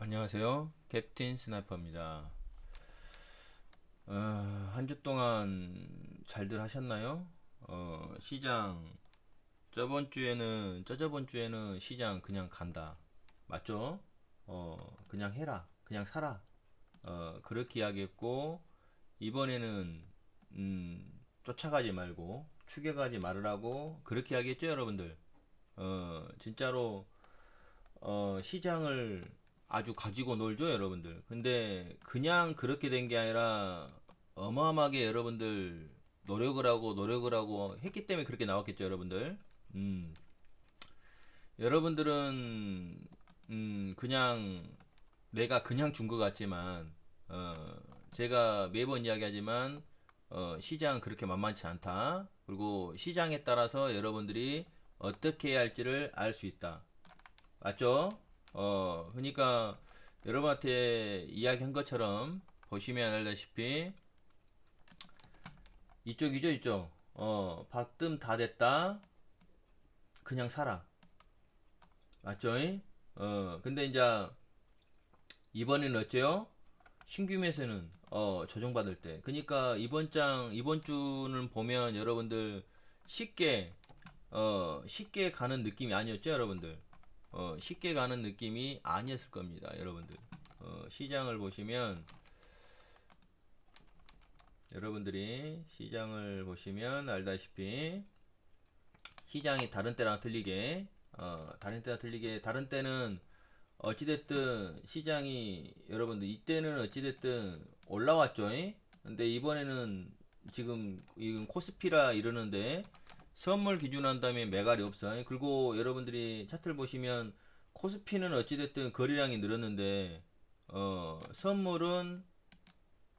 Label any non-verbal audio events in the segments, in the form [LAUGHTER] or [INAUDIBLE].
안녕하세요. 캡틴 스나이퍼입니다. 어, 한주 동안 잘들 하셨나요? 어, 시장 저번 주에는 저저번 주에는 시장 그냥 간다. 맞죠? 어, 그냥 해라. 그냥 살아. 어, 그렇게 이야기했고 이번에는 음, 쫓아가지 말고 추격하지 말으라고 그렇게 이야기했죠, 여러분들. 어, 진짜로 어, 시장을 아주 가지고 놀죠, 여러분들. 근데 그냥 그렇게 된 게 아니라 어마어마하게 여러분들 노력을 하고 노력을 하고 했기 때문에 그렇게 나왔겠죠, 여러분들. 음. 여러분들은 음, 그냥 내가 그냥 준 것 같지만 어, 제가 매번 이야기하지만 어, 시장은 그렇게 만만치 않다. 그리고 시장에 따라서 여러분들이 어떻게 해야 할지를 알 수 있다. 맞죠? 어, 그러니까 여러분한테 이야기한 것처럼 보시면 알다시피 이쪽이죠, 이쪽. 어, 박뜸 다 됐다. 그냥 살아. 맞죠? 어, 근데 이제 이번에는 어째요? 신규 매수는 어, 조정받을 때. 그러니까 이번 장 이번 주는 보면 여러분들 쉽게 어, 쉽게 가는 느낌이 아니었죠, 여러분들. 어, 쉽게 가는 느낌이 아니었을 겁니다, 여러분들. 어, 시장을 보시면 여러분들이 시장을 보시면 알다시피 시장이 다른 때랑 틀리게 어, 다른 때랑 틀리게 다른 때는 어찌됐든 시장이 여러분들 이때는 어찌됐든 올라왔죠. 잉? 근데 이번에는 지금 이건 코스피라 이러는데 선물 기준한 다음에 없어. 잉? 그리고 여러분들이 차트를 보시면 코스피는 어찌됐든 거래량이 늘었는데 어, 선물은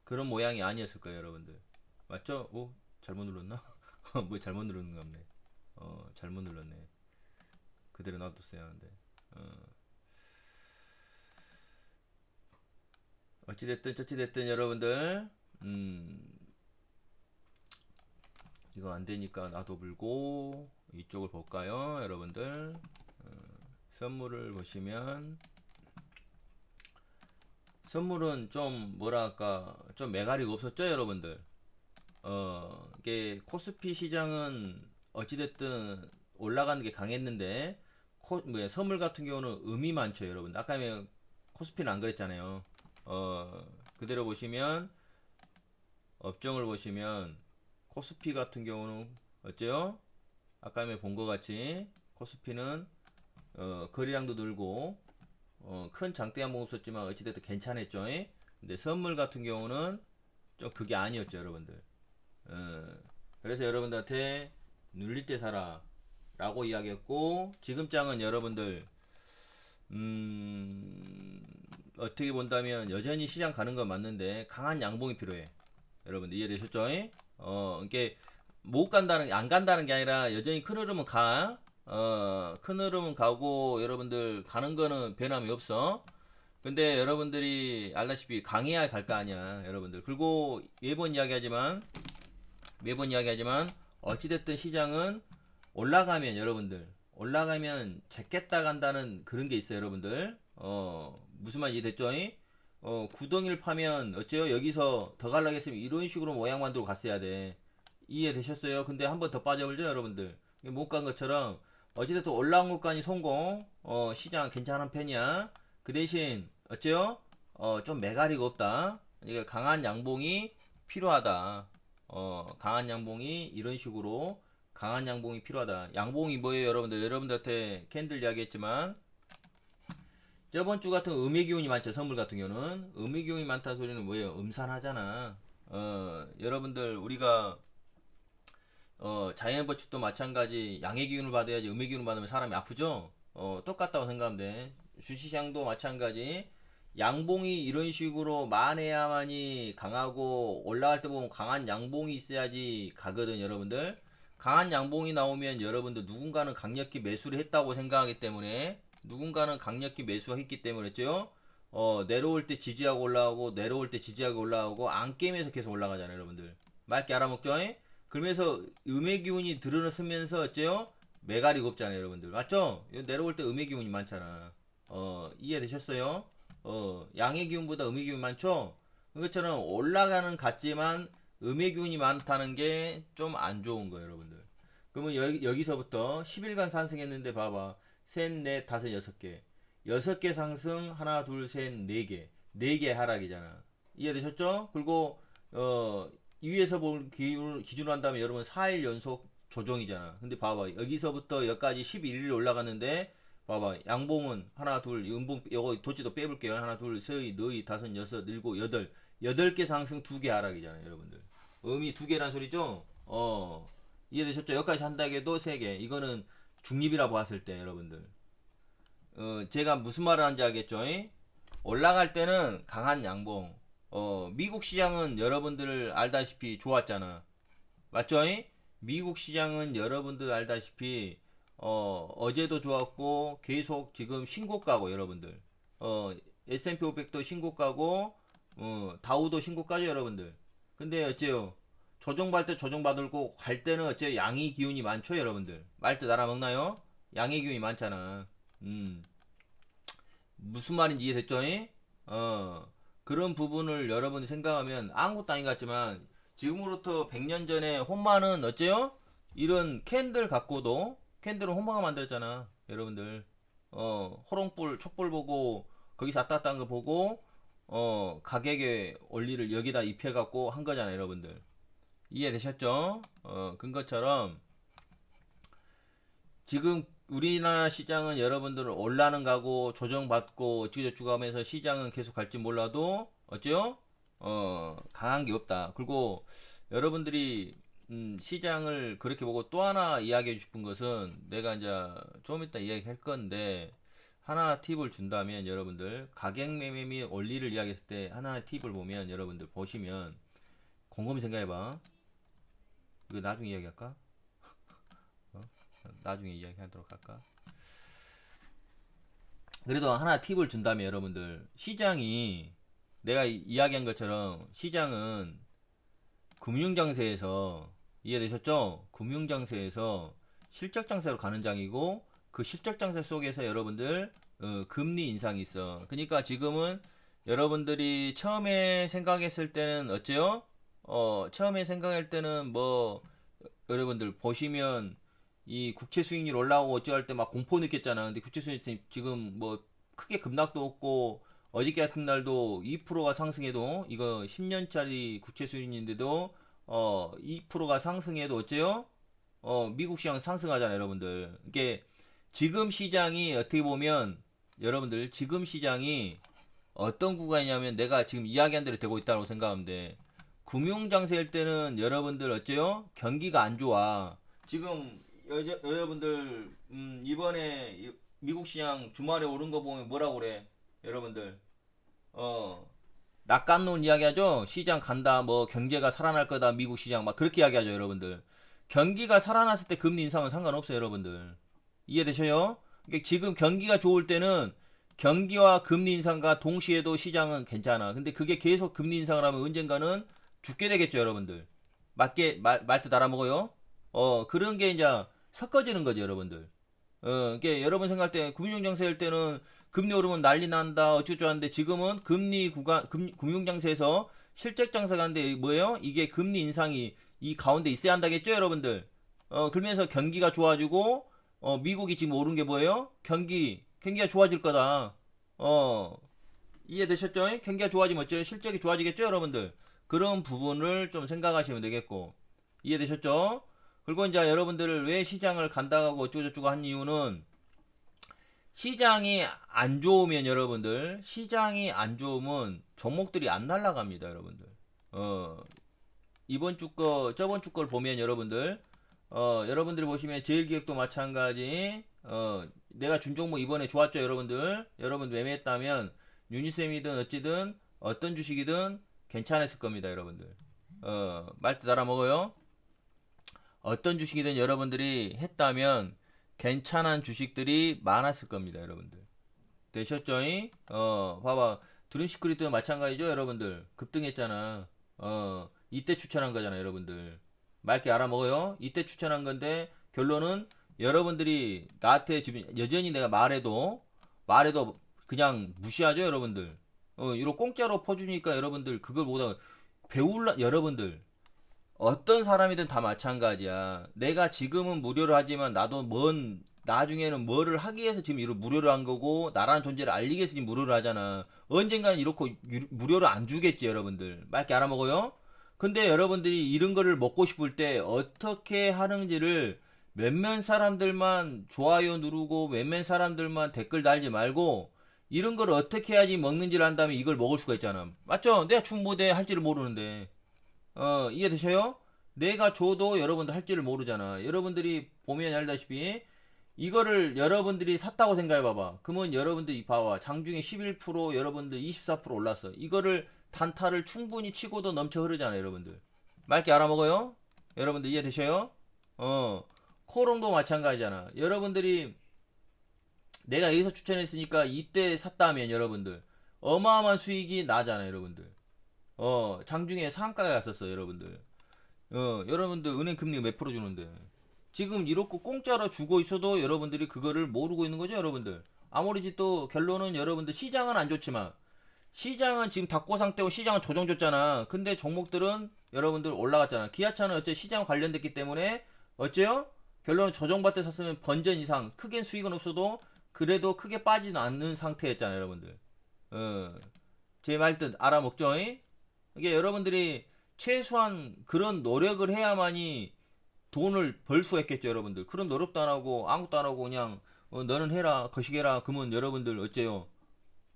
그런 모양이 아니었을 거예요, 여러분들. 맞죠? 오, 잘못 눌렀나? [LAUGHS] 뭐 잘못 누르는 거 같네. 어, 잘못 눌렀네. 그대로 놔뒀어야 하는데. 어. 어찌됐든 저찌됐든 여러분들 음 이거 안 되니까 놔둬불고 이쪽을 볼까요 여러분들? 어, 선물을 보시면 선물은 좀 뭐랄까 좀 매가리가 없었죠 여러분들? 어 이게 코스피 시장은 어찌됐든 올라가는 게 강했는데 코, 뭐야, 선물 같은 경우는 음이 많죠 여러분 아까 코스피는 안 그랬잖아요. 어, 그대로 보시면 업종을 보시면 코스피 같은 경우는 어째요? 아까 본 것 같이 코스피는 어, 거래량도 늘고 어, 큰 장대 한번 없었지만 어찌됐든 괜찮았죠. 예? 근데 선물 같은 경우는 좀 그게 아니었죠, 여러분들. 어, 그래서 여러분들한테 눌릴 때 사라 라고 이야기했고 지금 장은 여러분들 음, 어떻게 본다면 여전히 시장 가는 건 맞는데 강한 양봉이 필요해. 여러분들 이해되셨죠? 어, 이게 못 간다는 안 간다는 게 아니라 여전히 큰 흐름은 가. 어, 큰 흐름은 가고 여러분들 가는 거는 변함이 없어. 근데 여러분들이 알다시피 강해야 갈 거 아니야, 여러분들. 그리고 매번 이야기하지만 매번 이야기하지만 어찌 됐든 시장은 올라가면 여러분들 올라가면 제겠다 간다는 그런 게 있어요, 여러분들. 어, 무슨 말 이해됐죠? 어, 구덩이를 파면 어째요? 여기서 더 갈라겠으면 이런 식으로 모양 만들고 갔어야 돼. 이해되셨어요? 근데 한 번 더 빠져버리죠, 여러분들. 못 간 것처럼 어찌됐든 올라온 것까지 성공. 어, 시장 괜찮은 편이야. 그 대신 어째요? 어, 좀 매가리가 없다. 그러니까 강한 양봉이 필요하다. 어, 강한 양봉이 이런 식으로 강한 양봉이 필요하다. 양봉이 뭐예요, 여러분들? 여러분들한테 캔들 이야기했지만 저번 주 같은 음의 기운이 많죠. 선물 같은 경우는 음의 기운이 많다는 소리는 뭐예요? 음산하잖아. 어, 여러분들 우리가 어, 자연 법칙도 마찬가지 양의 기운을 받아야지 음의 기운을 받으면 사람이 아프죠. 어, 똑같다고 생각하면 돼. 주시장도 마찬가지. 양봉이 이런 식으로 만해야만이 강하고 올라갈 때 보면 강한 양봉이 있어야지 가거든 여러분들. 강한 양봉이 나오면 여러분들 누군가는 강력히 매수를 했다고 생각하기 때문에 누군가는 강력히 매수했기 때문에 했죠. 어, 내려올 때 지지하고 올라오고 내려올 때 지지하고 올라오고 안 게임에서 계속 올라가잖아요, 여러분들. 맑게 알아먹죠? 그러면서 음의 기운이 들어서면서 어째요? 매가리가 없잖아요, 여러분들. 맞죠? 내려올 때 음의 기운이 많잖아. 어, 이해되셨어요? 어, 양의 기운보다 음의 기운이 많죠? 그것처럼 올라가는 같지만 음의 기운이 많다는 게 좀 안 좋은 거예요, 여러분들. 그러면 여, 여기서부터 10일간 상승했는데 봐봐. 셋, 넷, 다섯, 여섯 개. 여섯 개 상승, 하나, 둘, 셋, 네 개. 네 개 하락이잖아. 이해되셨죠? 그리고, 어, 위에서 볼 기준, 기준으로 한다면 여러분 4일 연속 조정이잖아. 근데 봐봐. 여기서부터 여기까지 11일이 올라갔는데, 봐봐. 양봉은 하나, 둘, 음봉, 요거 도치도 빼볼게요. 하나, 둘, 셋, 넷, 다섯, 여섯, 일곱, 여덟. 여덟 개 상승, 두 개 하락이잖아요, 여러분들. 음이 두 개란 소리죠? 어, 이해되셨죠? 여기까지 한다고 해도 세 개. 이거는 중립이라고 봤을 때, 여러분들. 어, 제가 무슨 말을 하는지 알겠죠? 이? 올라갈 때는 강한 양봉. 어, 미국 시장은 여러분들 알다시피 좋았잖아. 맞죠? 이? 미국 시장은 여러분들 알다시피 어, 어제도 좋았고 계속 지금 신고가고 여러분들. 어, S&P 500도 신고가고 어, 다우도 신고가죠, 여러분들. 근데 어째요? 조정받을 때 조정받을고 갈 때는 어째 양의 기운이 많죠, 여러분들. 말뜻 알아먹나요? 양의 기운이 많잖아. 음. 무슨 말인지 이해됐죠? 이? 어. 그런 부분을 여러분이 생각하면 아무것도 아닌 것 같지만 지금으로부터 100년 전에 혼마는 어째요? 이런 캔들 갖고도 캔들은 혼마가 만들었잖아. 여러분들. 어, 호롱불, 촛불 보고 거기서 왔다 갔다 한 거 보고 어, 가격의 원리를 여기다 입혀갖고 한 거잖아요, 여러분들. 이해되셨죠? 어, 근것처럼 지금 우리나라 시장은 여러분들 올라는 가고 조정받고 어찌저찌고 하면서 시장은 계속 갈지 몰라도 어째요? 어, 강한 게 없다. 그리고 여러분들이 음, 시장을 그렇게 보고 또 하나 이야기해 싶은 것은 내가 이제 좀 이따 이야기 할 건데 하나 팁을 준다면 여러분들 가격 매매 및 원리를 이야기했을 때 하나 팁을 보면 여러분들 보시면 곰곰이 생각해봐. 이거 나중에 이야기할까? 어? 나중에 이야기하도록 할까? 그래도 하나 팁을 준다면 여러분들 시장이 내가 이- 이야기한 것처럼 시장은 금융장세에서 이해되셨죠? 금융장세에서 실적장세로 가는 장이고 그 실적장세 속에서 여러분들 어, 금리 인상이 있어. 그러니까 지금은 여러분들이 처음에 생각했을 때는 어째요? 어, 처음에 생각할 때는 뭐 여러분들 보시면 이 국채 수익률 올라오고 어찌할 때 막 공포 느꼈잖아. 근데 국채 수익률 지금 뭐 크게 급락도 없고 어저께 같은 날도 2%가 상승해도 이거 10년짜리 국채 수익률인데도 어 2%가 상승해도 어째요? 어 미국 시장 상승하잖아요, 여러분들. 이게 지금 시장이 어떻게 보면 여러분들 지금 시장이 어떤 구간이냐면 내가 지금 이야기한 대로 되고 있다고 생각하면 돼. 금융장세일 때는 여러분들 어째요? 경기가 안 좋아. 지금 여, 여러분들 음, 이번에 이- 미국 시장 주말에 오른 거 보면 뭐라고 그래? 여러분들 어 낙관론 이야기하죠. 시장 간다. 뭐 경제가 살아날 거다. 미국 시장 막 그렇게 이야기하죠, 여러분들. 경기가 살아났을 때 금리 인상은 상관없어요, 여러분들. 이해되셔요? 그러니까 지금 경기가 좋을 때는 경기와 금리 인상과 동시에도 시장은 괜찮아. 근데 그게 계속 금리 인상을 하면 언젠가는 죽게 되겠죠, 여러분들. 맞게 말, 말뜻 알아먹어요. 어, 그런 게 이제 섞어지는 거죠, 여러분들. 어, 이게 여러분 생각할 때 금융장세일 때는 금리 오르면 난리 난다 어쩌고 하는데 지금은 금리 구간 금, 금융장세에서 실적 장세가 하는데 뭐예요? 이게 금리 인상이 이 가운데 있어야 한다겠죠, 여러분들. 어, 그러면서 경기가 좋아지고 어, 미국이 지금 오른 게 뭐예요? 경기 경기가 좋아질 거다. 어, 이해되셨죠? 경기가 좋아지면 어째요? 실적이 좋아지겠죠, 여러분들. 그런 부분을 좀 생각하시면 되겠고. 이해되셨죠? 그리고 이제 여러분들을 왜 시장을 간다고 어쩌고저쩌고 한 이유는 시장이 안 좋으면 여러분들 시장이 안 좋으면 종목들이 안 날아갑니다 여러분들. 어. 이번 주 거 저번 주 걸 보면 여러분들 어 여러분들이 보시면 제일기획도 마찬가지 어 내가 준 종목 이번에 좋았죠 여러분들? 여러분 매매했다면 유니셈이든 어찌든 어떤 주식이든 괜찮았을 겁니다 여러분들 어 말뜻 알아먹어요 어떤 주식이든 여러분들이 했다면 괜찮은 주식들이 많았을 겁니다, 여러분들. 되셨죠? 잉? 어, 봐봐. 드림시크릿도 마찬가지죠, 여러분들. 급등했잖아. 어, 이때 추천한 거잖아, 여러분들. 맑게 알아먹어요. 이때 추천한 건데, 결론은 여러분들이 나한테 지금 여전히 내가 말해도, 말해도 그냥 무시하죠, 여러분들. 어, 이거 공짜로 퍼주니까 여러분들 그걸 보다 배울라 여러분들 어떤 사람이든 다 마찬가지야. 내가 지금은 무료로 하지만 나도 먼 나중에는 뭐를 하기 위해서 지금 이런 무료로 한 거고 나라는 존재를 알리기 위해서 지금 무료로 하잖아. 언젠가는 이렇게 유- 무료로 안 주겠지, 여러분들. 맑게 알아먹어요? 근데 여러분들이 이런 거를 먹고 싶을 때 어떻게 하는지를 몇몇 사람들만 좋아요 누르고 몇몇 사람들만 댓글 달지 말고 이런 걸 어떻게 해야지 먹는지를 안다면 이걸 먹을 수가 있잖아. 맞죠? 내가 충무대 할지를 모르는데. 어, 이해되셔요? 내가 줘도 여러분들 할지를 모르잖아. 여러분들이 보면 알다시피 이거를 여러분들이 샀다고 생각해 봐봐. 그러면 여러분들이 봐봐. 장중에 11% 여러분들 24% 올랐어. 이거를 단타를 충분히 치고도 넘쳐 흐르잖아, 여러분들. 맑게 알아먹어요? 여러분들 이해되셔요? 어. 코롱도 마찬가지잖아. 여러분들이 내가 여기서 추천했으니까 이때 샀다면 여러분들 어마어마한 수익이 나잖아, 여러분들. 어, 장중에 상가에 갔었어, 여러분들. 어, 여러분들 은행 금리가 몇 프로 주는데. 지금 이렇게 공짜로 주고 있어도 여러분들이 그거를 모르고 있는 거죠, 여러분들. 아무리 또 결론은 여러분들 시장은 안 좋지만 시장은 지금 닫고 상태고 시장은 조정줬잖아. 근데 종목들은 여러분들 올라갔잖아. 기아차는 어째 시장 관련됐기 때문에 어째요? 결론은 조정받때 샀으면 번전 이상 크게 수익은 없어도 그래도 크게 빠지는 않는 상태였잖아요, 여러분들. 어, 제 말뜻 알아먹죠? 이? 이게 여러분들이 최소한 그런 노력을 해야만이 돈을 벌 수 있겠죠, 여러분들. 그런 노력도 안 하고 아무것도 안 하고 그냥 어, 너는 해라, 거시게라. 그러면 여러분들 어째요?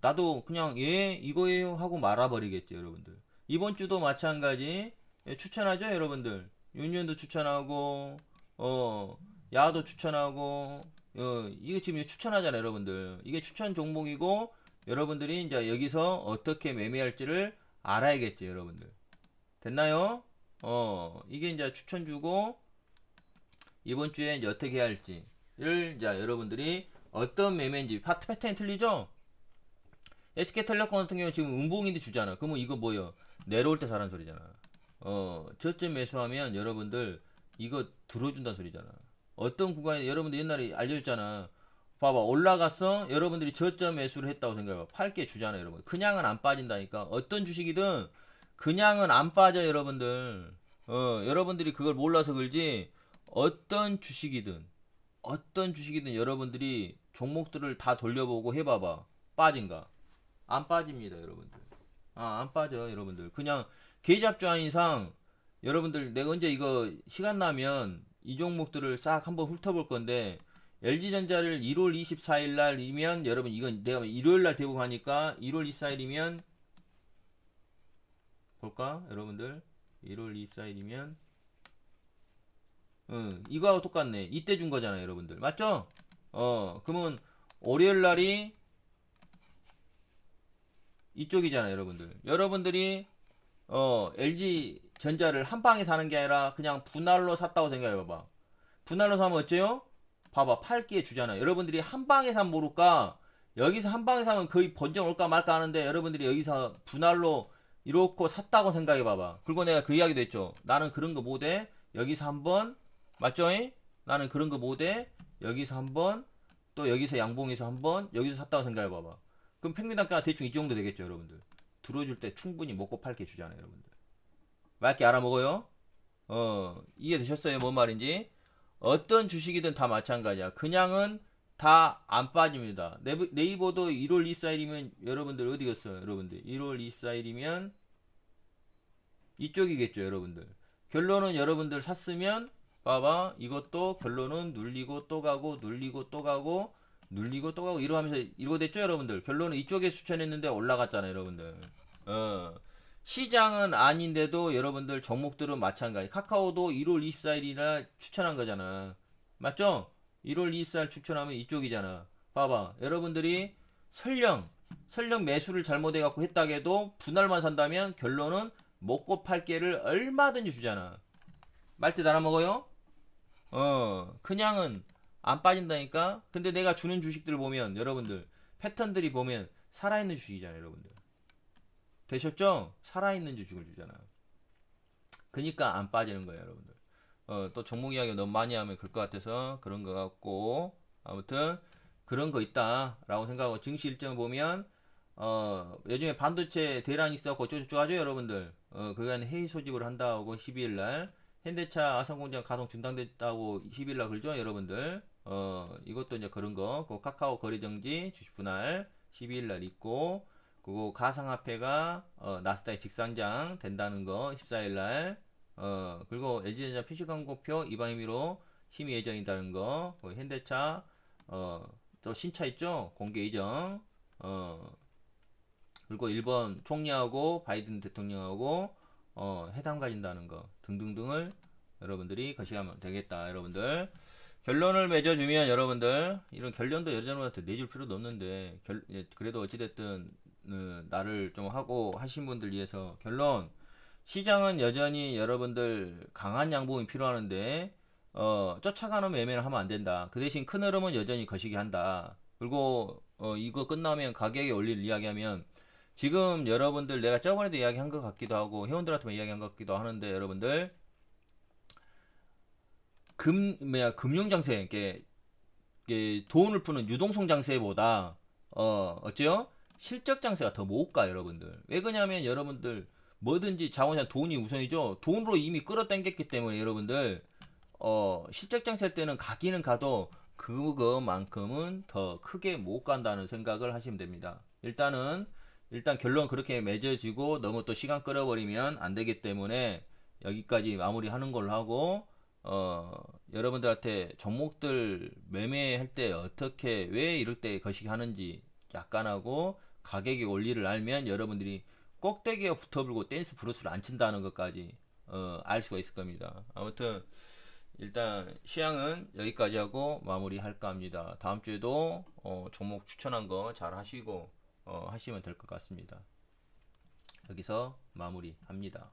나도 그냥 예 이거예요 하고 말아버리겠죠, 여러분들. 이번 주도 마찬가지 예, 추천하죠, 여러분들. 윤년도 추천하고 어 야도 추천하고 어 이게 지금 추천하잖아요, 여러분들. 이게 추천 종목이고 여러분들이 이제 여기서 어떻게 매매할지를 알아야겠죠, 여러분들. 됐나요? 어 이게 이제 추천 주고 이번 주에 이제 어떻게 해야 할지를 이제 여러분들이 어떤 매매인지 파트 패턴이 틀리죠? SK텔레콤 같은 경우 지금 음봉인데 주잖아. 그러면 이거 뭐예요? 내려올 때 사란 소리잖아. 어, 저점 매수하면 여러분들 이거 들어준다는 소리잖아. 어떤 구간에 여러분들 옛날에 알려줬잖아. 봐봐 올라갔어. 여러분들이 저점 매수를 했다고 생각해봐. 팔게 주잖아, 여러분. 그냥은 안 빠진다니까. 어떤 주식이든 그냥은 안 빠져, 여러분들. 어, 여러분들이 그걸 몰라서 그러지. 어떤 주식이든 어떤 주식이든 여러분들이 종목들을 다 돌려보고 해봐봐. 빠진가? 안 빠집니다, 여러분들. 아, 안 빠져, 여러분들. 그냥 계잡주 한 이상 여러분들 내가 언제 이거 시간 나면 이 종목들을 싹 한번 훑어볼 건데 LG전자를 1월 24일 날이면 여러분 이건 내가 일요일 날 대부분 하니까 1월 24일이면 볼까? 여러분들 1월 24일이면 응, 이거하고 똑같네. 이때 준 거잖아, 여러분들. 맞죠? 어, 그러면 월요일 날이 이쪽이잖아, 여러분들. 여러분들이 어, LG 전자를 한 방에 사는 게 아니라 그냥 분할로 샀다고 생각해 봐봐. 분할로 사면 어째요? 봐봐, 팔기에 주잖아. 여러분들이 한 방에 사면 모를까? 여기서 한 방에 사면 거의 번정 올까 말까 하는데 여러분들이 여기서 분할로 이렇게 샀다고 생각해 봐봐. 그리고 내가 그 이야기도 했죠. 나는 그런 거 못해. 여기서 한 번 맞죠? 나는 그런 거 못해. 여기서 한 번 또 여기서 양봉에서 한 번 여기서 샀다고 생각해 봐봐. 그럼 평균 단가가 대충 이 정도 되겠죠, 여러분들. 들어줄 때 충분히 먹고 팔게 주잖아요, 여러분들. 맑게 알아먹어요? 어, 이해되셨어요? 뭔 말인지? 어떤 주식이든 다 마찬가지야. 그냥은 다 안 빠집니다. 네이버, 네이버도 1월 24일이면 여러분들 어디 갔어요? 여러분들. 1월 24일이면 이쪽이겠죠, 여러분들. 결론은 여러분들 샀으면 봐봐. 이것도 결론은 눌리고 또 가고 눌리고 또 가고 눌리고 또 가고 이러 하면서 이러고 됐죠, 여러분들. 결론은 이쪽에 추천했는데 올라갔잖아요, 여러분들. 어. 시장은 아닌데도 여러분들 종목들은 마찬가지. 카카오도 1월 24일이나 추천한 거잖아. 맞죠? 1월 24일 추천하면 이쪽이잖아. 봐봐. 여러분들이 설령, 설령 매수를 잘못해갖고 했다게도 분할만 산다면 결론은 먹고 팔 개를 얼마든지 주잖아. 말뜻 알아먹어요? 어, 그냥은 안 빠진다니까? 근데 내가 주는 주식들 보면 여러분들 패턴들이 보면 살아있는 주식이잖아요, 여러분들. 되셨죠? 살아있는 주식을 주잖아. 그니까 안 빠지는 거예요, 여러분들. 어, 또 종목 이야기 너무 많이 하면 그럴 것 같아서 그런 것 같고 아무튼 그런 거 있다라고 생각하고 증시 일정 보면 어 요즘에 반도체 대란이 있었고 어쩌고저쩌고 하죠 여러분들 어 그간 회의 소집을 한다고 12일 날 현대차 아산공장 가동 중단됐다고 20일 날 그러죠 여러분들 어 이것도 이제 그런 거 그 카카오 거래 정지 주식 분할 12일 날 있고 그리고 가상화폐가 어 나스닥 직상장 된다는 거 14일 날 어, 그리고 LG전자 PC 광고표 이반 임의로 심의 예정이라는 거, 그 현대차, 어, 또 신차 있죠? 공개 예정, 어, 그리고 일본 총리하고 바이든 대통령하고, 어, 회담 가진다는 거 등등등을 여러분들이 거시하면 되겠다, 여러분들. 결론을 맺어주면 여러분들, 이런 결론도 여러분한테 내줄 필요도 없는데, 결, 예, 그래도 어찌됐든, 음, 나를 좀 하고 하신 분들 위해서 결론, 시장은 여전히 여러분들 강한 양봉이 필요하는데 어, 쫓아가는 매매를 하면 안 된다. 그 대신 큰 흐름은 여전히 거시기 한다. 그리고 어, 이거 끝나면 가격에 올릴 이야기하면 지금 여러분들 내가 저번에도 이야기한 것 같기도 하고 회원들한테 이야기한 것 같기도 하는데 여러분들 금 뭐야 금융 장세 이게, 돈을 푸는 유동성 장세보다 어 어째요? 실적 장세가 더못가 여러분들. 왜 그러냐면 여러분들 뭐든지 자원이나 돈이 우선이죠. 돈으로 이미 끌어당겼기 때문에 여러분들 어 실적 장세 때는 가기는 가도 그거만큼은 더 크게 못 간다는 생각을 하시면 됩니다. 일단은 일단 결론 그렇게 맺어지고 너무 또 시간 끌어버리면 안 되기 때문에 여기까지 마무리하는 걸로 하고 어 여러분들한테 종목들 매매할 때 어떻게 왜 이럴 때 거시기 하는지 약간 하고 가격이 올리를 알면 여러분들이 꼭대기에 붙어불고 댄스 브루스를 안 친다는 것까지 어, 알 수가 있을 겁니다. 아무튼 일단 시향은 여기까지 하고 마무리할까 합니다. 다음 주에도 어, 종목 추천한 거 잘 하시고 어, 하시면 될 것 같습니다. 여기서 마무리합니다.